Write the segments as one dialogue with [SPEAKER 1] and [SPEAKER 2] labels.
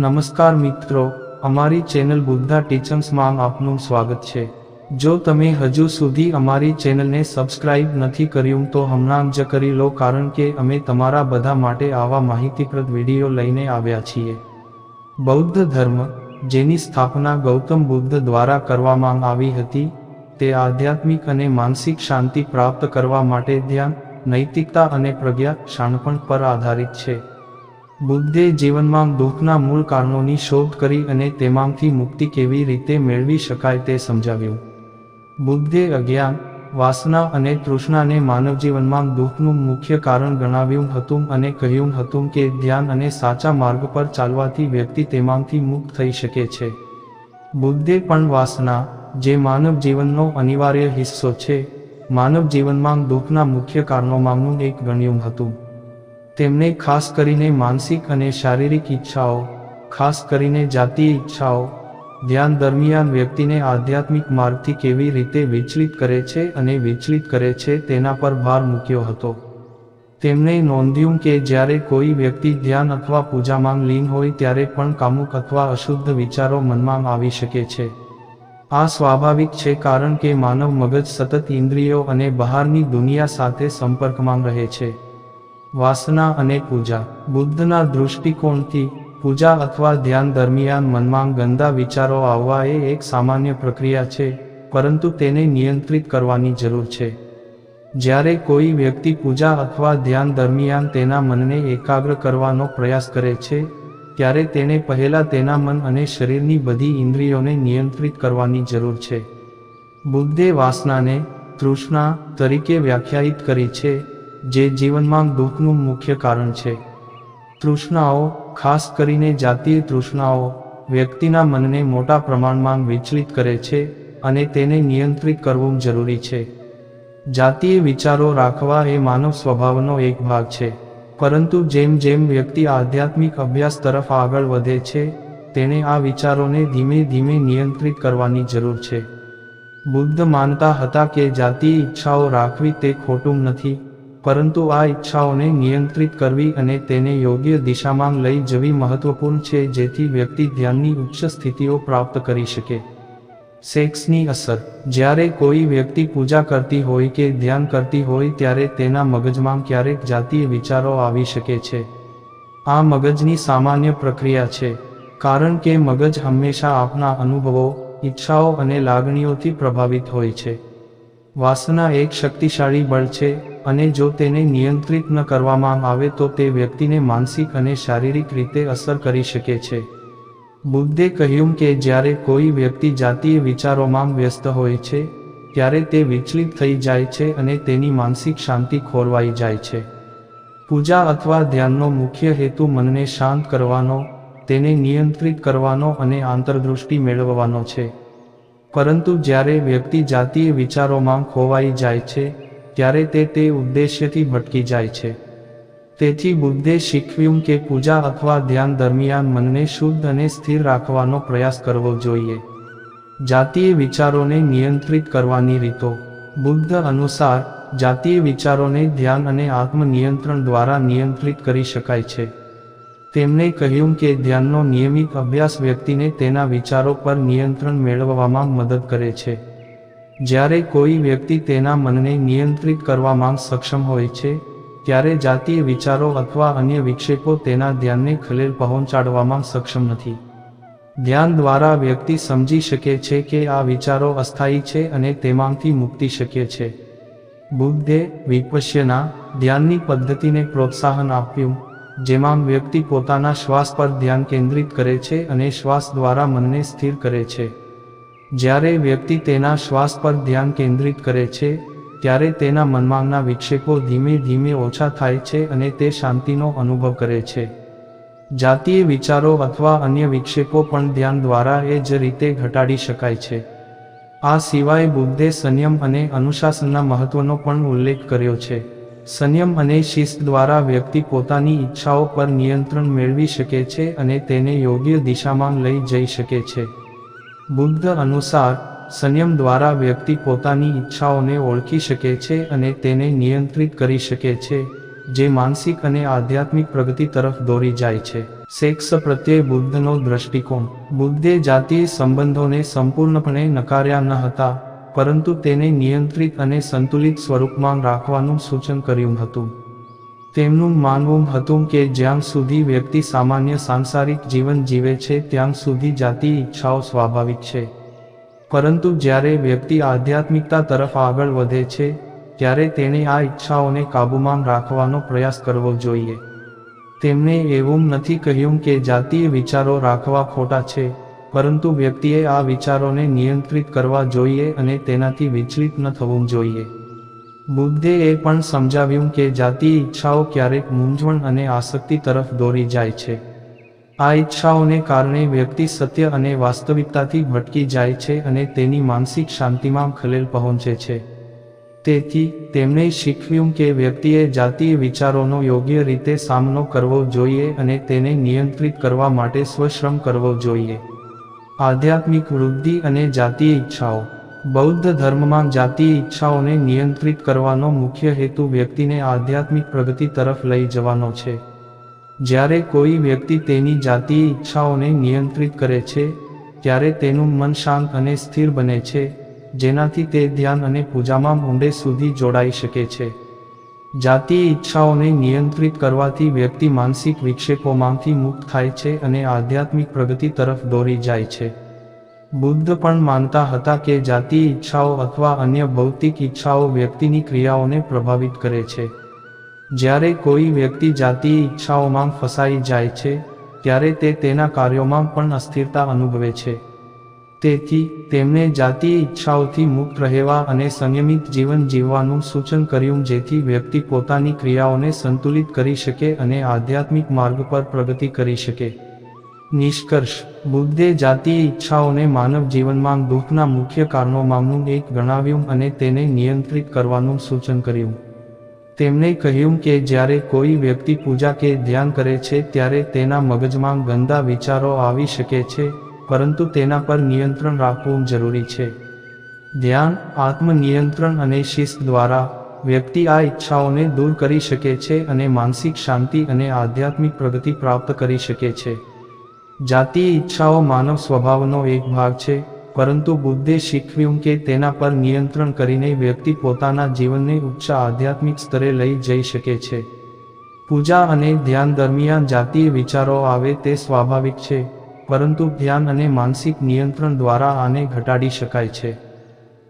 [SPEAKER 1] નમસ્કાર મિત્રો, અમારી ચેનલ બુદ્ધા ટીચર્સમાં આપનું સ્વાગત છે. જો તમે હજુ સુધી અમારી ચેનલને સબસ્ક્રાઇબ નથી કર્યું તો હમણાં જ કરી લો કારણ કે અમે તમારા બધા માટે આવા માહિતીપ્રદ વીડિયો લઈને આવ્યા છીએ. બૌદ્ધ ધર્મ, જેની સ્થાપના ગૌતમ બુદ્ધ દ્વારા કરવામાં આવી હતી, તે આધ્યાત્મિક અને માનસિક શાંતિ પ્રાપ્ત કરવા માટે ધ્યાન, નૈતિકતા અને પ્રજ્ઞા શાણપણ પર આધારિત છે. બુદ્ધે જીવનમાં દુઃખના મૂળ કારણોની શોધ કરી અને તેમાંથી મુક્તિ કેવી રીતે મેળવી શકાય તે સમજાવ્યું. બુદ્ધે અજ્ઞાન, વાસના અને તૃષ્ણાને માનવ જીવનમાં દુઃખનું મુખ્ય કારણ ગણાવ્યું હતું અને કહ્યું હતું કે ધ્યાન અને સાચા માર્ગ પર ચાલવાથી વ્યક્તિ તેમાંથી મુક્ત થઈ શકે છે. બુદ્ધે પણ વાસના, જે માનવ જીવનનો અનિવાર્ય હિસ્સો છે, માનવ જીવનમાં દુઃખના મુખ્ય કારણોમાંનું એક ગણ્યું હતું. તેમને ખાસ કરીને માનસિક અને શારીરિક ઈચ્છાઓ, ખાસ કરીને જાતીય ઈચ્છાઓ, ધ્યાન દરમિયાન વ્યક્તિને આધ્યાત્મિક માર્ગથી કેવી રીતે વિચલિત કરે છે અને વિચલિત કરે છે તેના પર ભાર મૂક્યો હતો. તેમણે નોંધ્યું કે જ્યારે કોઈ વ્યક્તિ ધ્યાન અથવા પૂજામાં લીન હોય ત્યારે પણ કામુક અથવા અશુદ્ધ વિચારો મનમાં આવી શકે છે. આ સ્વાભાવિક છે કારણ કે માનવ મગજ સતત ઇન્દ્રિયો અને બહારની દુનિયા સાથે સંપર્કમાં રહે છે. વાસના અને પૂજા. બુદ્ધના દૃષ્ટિકોણથી પૂજા અથવા ધ્યાન દરમિયાન મનમાં ગંદા વિચારો આવવા એ એક સામાન્ય પ્રક્રિયા છે, પરંતુ તેને નિયંત્રિત કરવાની જરૂર છે. જ્યારે કોઈ વ્યક્તિ પૂજા અથવા ધ્યાન દરમિયાન તેના મનને એકાગ્ર કરવાનો પ્રયાસ કરે છે, ત્યારે તેણે પહેલા તેના મન અને શરીરની બધી ઇન્દ્રિયોને નિયંત્રિત કરવાની જરૂર છે. બુદ્ધે વાસનાને તૃષ્ણા તરીકે વ્યાખ્યાયિત કરી છે જે જીવનમાં દુઃખનું મુખ્ય કારણ છે. તૃષ્ણાઓ, ખાસ કરીને જાતીય તૃષ્ણાઓ, વ્યક્તિના મનને મોટા પ્રમાણમાં વિચલિત કરે છે અને તેને નિયંત્રિત કરવું જરૂરી છે. જાતીય વિચારો રાખવા એ માનવ સ્વભાવનો એક ભાગ છે. પરંતુ જેમ જેમ વ્યક્તિ આધ્યાત્મિક અભ્યાસ તરફ આગળ વધે છે, તેણે આ વિચારોને ધીમે ધીમે નિયંત્રિત કરવાની જરૂર છે. બુદ્ધ માનતા હતા કે જાતીય ઈચ્છાઓ રાખવી તે ખોટું નથી પરંતુ આ ઈચ્છાઓને નિયંત્રિત કરવી અને તેને યોગ્ય દિશામાં લઈ જવી મહત્વપૂર્ણ છે જેથી વ્યક્તિ ધ્યાનની ઉચ્ચ સ્થિતિઓ પ્રાપ્ત કરી શકે. સેક્સની અસર. જ્યારે કોઈ વ્યક્તિ પૂજા કરતી હોય કે ધ્યાન કરતી હોય ત્યારે તેના મગજમાં ક્યારેક જાતીય વિચારો આવી શકે છે. આ મગજની સામાન્ય પ્રક્રિયા છે. કારણ કે મગજ હંમેશા આપના અનુભવો, ઈચ્છાઓ અને લાગણીઓથી પ્રભાવિત હોય છે. વાસના એક શક્તિશાળી બળ છે, અને જો તેને નિયંત્રિત ન કરવામાં આવે તો તે વ્યક્તિને માનસિક અને શારીરિક રીતે અસર કરી શકે છે. બુદ્ધે કહ્યું કે જ્યારે કોઈ વ્યક્તિ જાતીય વિચારોમાં વ્યસ્ત હોય છે, ત્યારે તે વિચલિત થઈ જાય છે અને તેની માનસિક શાંતિ ખોરવાઈ જાય છે. પૂજા અથવા ધ્યાનનો મુખ્ય હેતુ મનને શાંત કરવાનો, તેને નિયંત્રિત કરવાનો અને આંતરદૃષ્ટિ મેળવવાનો છે. પરંતુ જ્યારે વ્યક્તિ જાતીય વિચારોમાં ખોવાઈ જાય છે, ત્યારે તે તે ઉદ્દેશ્યથી ભટકી જાય છે. તેથી બુદ્ધે શીખવ્યું કે પૂજા અથવા ધ્યાન દરમિયાન મનને શુદ્ધ અને સ્થિર રાખવાનો પ્રયાસ કરવો જોઈએ. જાતીય વિચારોને નિયંત્રિત કરવાની રીતો. બુદ્ધ અનુસાર, જાતીય વિચારોને ધ્યાન અને આત્મનિયંત્રણ દ્વારા નિયંત્રિત કરી શકાય છે. તેમણે કહ્યું કે ધ્યાનનો નિયમિત અભ્યાસ વ્યક્તિને તેના વિચારો પર નિયંત્રણ મેળવવામાં મદદ કરે છે. જ્યારે કોઈ વ્યક્તિ તેના મનને નિયંત્રિત કરવામાં સક્ષમ હોય છે, ત્યારે જાતીય વિચારો અથવા અન્ય વિક્ષેપો તેના ધ્યાનને ખલેલ પહોંચાડવામાં સક્ષમ નથી. ધ્યાન દ્વારા વ્યક્તિ સમજી શકે છે કે આ વિચારો અસ્થાયી છે અને તેમાંથી મુક્તિ શક્ય છે. બુદ્ધે વિપશ્યના ધ્યાનની પદ્ધતિને પ્રોત્સાહન આપ્યું. જેમાં વ્યક્તિ પોતાના શ્વાસ પર ધ્યાન કેન્દ્રિત કરે છે અને શ્વાસ દ્વારા મનને સ્થિર કરે છે. જ્યારે વ્યક્તિ તેના શ્વાસ પર ધ્યાન કેન્દ્રિત કરે છે, ત્યારે તેના મનમાંના વિક્ષેપો ધીમે ધીમે ઓછા થાય છે અને તે શાંતિનો અનુભવ કરે છે. જાતીય વિચારો અથવા અન્ય વિક્ષેપો પણ ધ્યાન દ્વારા એ જ રીતે ઘટાડી શકાય છે. આ સિવાય બુદ્ધે સંયમ અને અનુશાસનના મહત્વનો પણ ઉલ્લેખ કર્યો છે. સંયમ અને શિસ્ત દ્વારા વ્યક્તિ પોતાની ઈચ્છાઓ પર નિયંત્રણ મેળવી શકે છે અને તેને યોગ્ય દિશામાં લઈ જઈ શકે છે. બુદ્ધ અનુસાર, સંયમ દ્વારા વ્યક્તિ પોતાની ઈચ્છાઓને ઓળખી શકે છે અને તેને નિયંત્રિત કરી શકે છે, જે માનસિક અને આધ્યાત્મિક પ્રગતિ તરફ દોરી જાય છે. સેક્સ પ્રત્યે બુદ્ધનો દ્રષ્ટિકોણ. બુદ્ધે જાતીય સંબંધોને સંપૂર્ણપણે નકાર્યા ન હતા. પરંતુ તેને નિયંત્રિત અને સંતુલિત સ્વરૂપમાં રાખવાનું સૂચન કર્યું હતું. તેમનું માનવું હતું કે જ્યાં સુધી વ્યક્તિ સામાન્ય સાંસારિક જીવન જીવે છે, ત્યાં સુધી જાતીય ઈચ્છાઓ સ્વાભાવિક છે. પરંતુ જ્યારે વ્યક્તિ આધ્યાત્મિકતા તરફ આગળ વધે છે, ત્યારે તેણે આ ઈચ્છાઓને કાબૂમાં રાખવાનો પ્રયાસ કરવો જોઈએ. તેમણે એવું નથી કહ્યું કે જાતીય વિચારો રાખવા ખોટા છે. પરંતુ વ્યક્તિએ આ વિચારોને નિયંત્રિત કરવા જોઈએ અને તેનાથી વિચલિત ન થવું જોઈએ. બુદ્ધે એ પણ સમજાવ્યું કે જાતીય ઈચ્છાઓ ક્યારેક મૂંઝવણ અને આસક્તિ તરફ દોરી જાય છે. આ ઈચ્છાઓને કારણે વ્યક્તિ સત્ય અને વાસ્તવિકતાથી ભટકી જાય છે અને તેની માનસિક શાંતિમાં ખલેલ પહોંચે છે. તેથી, તેમણે શીખવ્યું કે વ્યક્તિએ જાતીય વિચારોનો યોગ્ય રીતે સામનો કરવો જોઈએ અને તેને નિયંત્રિત કરવા માટે સ્વશ્રમ કરવો જોઈએ. આધ્યાત્મિક વૃદ્ધિ અને જાતીય ઈચ્છાઓ. બૌદ્ધ ધર્મમાં જાતીય ઈચ્છાઓને નિયંત્રિત કરવાનો મુખ્ય હેતુ વ્યક્તિને આધ્યાત્મિક પ્રગતિ તરફ લઈ જવાનો છે. જ્યારે કોઈ વ્યક્તિ તેની જાતીય ઈચ્છાઓને નિયંત્રિત કરે છે, ત્યારે તેનું મન શાંત અને સ્થિર બને છે, જેનાથી તે ધ્યાન અને પૂજામાં ઊંડે સુધી જોડાઈ શકે છે. જાતીય ઈચ્છાઓને નિયંત્રિત કરવાથી વ્યક્તિ માનસિક વિક્ષેપોમાંથી મુક્ત થાય છે અને આધ્યાત્મિક પ્રગતિ તરફ દોરી જાય છે. બુદ્ધ પણ માનતા હતા કે જાતીય ઈચ્છાઓ અથવા અન્ય ભૌતિક ઈચ્છાઓ વ્યક્તિની ક્રિયાઓને પ્રભાવિત કરે છે. જ્યારે કોઈ વ્યક્તિ જાતીય ઈચ્છાઓમાં ફસાઈ જાય છે, ત્યારે તે તેના કાર્યોમાં પણ અસ્થિરતા અનુભવે છે. તેથી તેમણે જાતીય ઈચ્છાઓથી મુક્ત રહેવા અને સંયમિત જીવન જીવવાનું સૂચન કર્યું જેથી વ્યક્તિ પોતાની ક્રિયાઓને સંતુલિત કરી શકે અને આધ્યાત્મિક માર્ગ પર પ્રગતિ કરી શકે. નિષ્કર્ષ, બુદ્ધે જાતીય ઈચ્છાઓને માનવ જીવનમાં દુઃખના મુખ્ય કારણોમાંનું એક ગણાવ્યું અને તેને નિયંત્રિત કરવાનું સૂચન કર્યું. તેમણે કહ્યું કે જ્યારે કોઈ વ્યક્તિ પૂજા કે ધ્યાન કરે છે ત્યારે તેના મગજમાં ગંદા વિચારો આવી શકે છે. પરંતુ તેના પર નિયંત્રણ રાખવું જરૂરી છે. ધ્યાન, આત્મનિયંત્રણ અને શિસ્ત દ્વારા વ્યક્તિ આ ઈચ્છાઓને દૂર કરી શકે છે અને માનસિક શાંતિ અને આધ્યાત્મિક પ્રગતિ પ્રાપ્ત કરી શકે છે. જાતીય ઈચ્છાઓ માનવ સ્વભાવનો એક ભાગ છે, પરંતુ બુદ્ધે શીખવ્યું કે તેના પર નિયંત્રણ કરીને વ્યક્તિ પોતાના જીવનને ઉચ્ચ આધ્યાત્મિક સ્તરે લઈ જઈ શકે છે. પૂજા અને ધ્યાન દરમિયાન જાતીય વિચારો આવે તે સ્વાભાવિક છે. પરંતુ ધ્યાન અને માનસિક નિયંત્રણ દ્વારા આને ઘટાડી શકાય છે.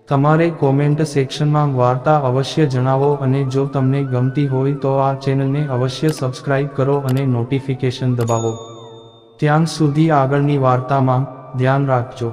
[SPEAKER 1] તમારે કોમેન્ટ સેક્શનમાં વાર્તા અવશ્ય જણાવો અને જો તમને ગમતી હોય તો આ ચેનલને અવશ્ય સબસ્ક્રાઇબ કરો અને નોટિફિકેશન દબાવો. ત્યાં સુધી આગળની વાર્તામાં ધ્યાન રાખજો.